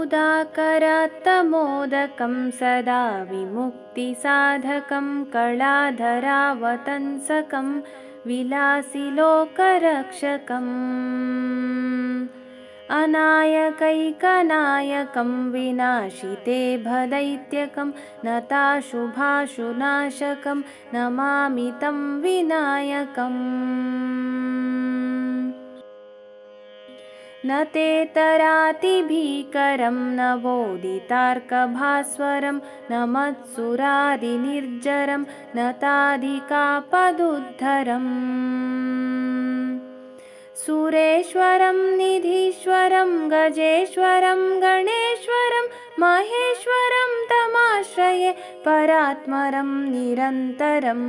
मुदाकरात्तमोदकं सदा विमुक्तिसाधकं कलाधरावतंसकं विलासिलोकरक्षकम्। अनायकैकनायकं विनाशिते भदैत्यकं नताशुभाशुनाशकं नमामि तं विनायकम् न तेतरातिभीकरं न बोधितार्कभास्वरं न मत्सुरादिनिर्जरं न ताधिकापदुद्धरम् सुरेश्वरं निधीश्वरं गजेश्वरं गणेश्वरं महेश्वरं तमाश्रये परात्मरं निरन्तरम्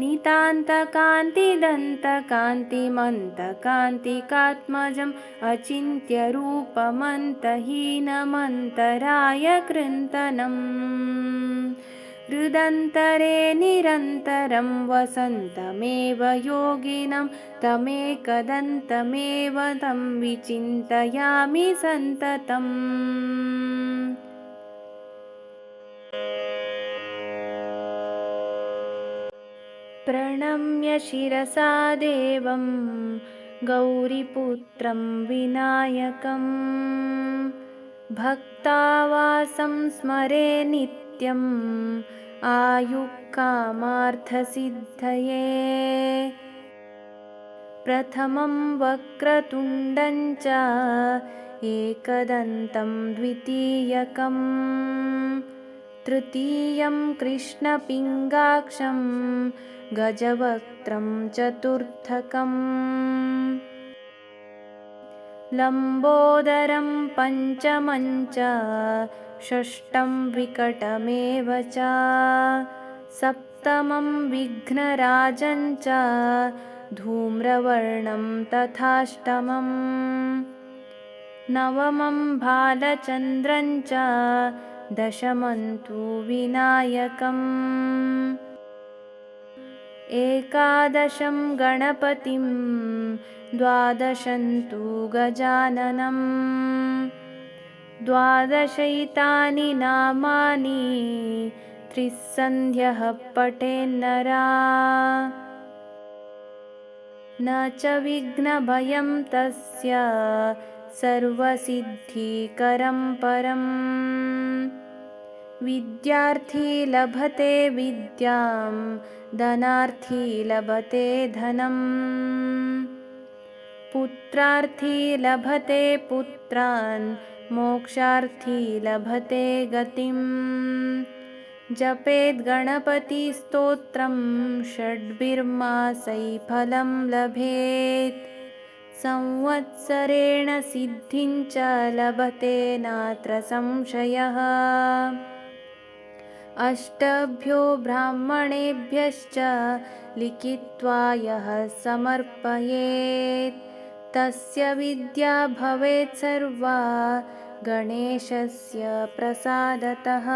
नितान्तकान्तिदन्तकान्तिमन्तकान्तिकात्मजम् अचिन्त्यरूपमन्तहीनमन्तराय कृन्तनम् हृदन्तरे निरन्तरं वसन्तमेव योगिनं तमेकदन्तमेव तं विचिन्तयामि सन्ततम् प्रणम्य शिरसा देवं गौरीपुत्रं विनायकम्। भक्तावासं स्मरे नित्यम् आयुकामार्थसिद्धये प्रथमं वक्रतुण्डं च एकदन्तं द्वितीयकम् तृतीयं कृष्णपिङ्गाक्षं गजवक्त्रं चतुर्थकम्। लम्बोदरं पञ्चमञ्च षष्ठं विकटमेव च। सप्तमं विघ्नराजं च धूम्रवर्णं तथाष्टमम्। नवमं भालचन्द्रं च दशमं तु विनायकम्। एकादशं गणपतिं द्वादशन्तु गजाननम्। द्वादशैतानि नामानि त्रिस्सन्ध्यः पठेन्नरा न च विघ्नभयं तस्य सर्वसिद्धिकरं परम्। विद्यार्थी लभते विद्यां धनार्थी लभते धनम्। पुत्रार्थी लभते पुत्रान् मोक्षार्थी लभते गतिम्। जपेद्गणपतिस्तोत्रं षड्भिर्मासै फलं लभेत् संवत्सरेण सिद्धिं च लभते नात्र संशयः। अष्टभ्यो ब्राह्मणेभ्यश्च लिखित्वा यः समर्पयेत् तस्य विद्या भवेत् सर्वा गणेशस्य प्रसादतः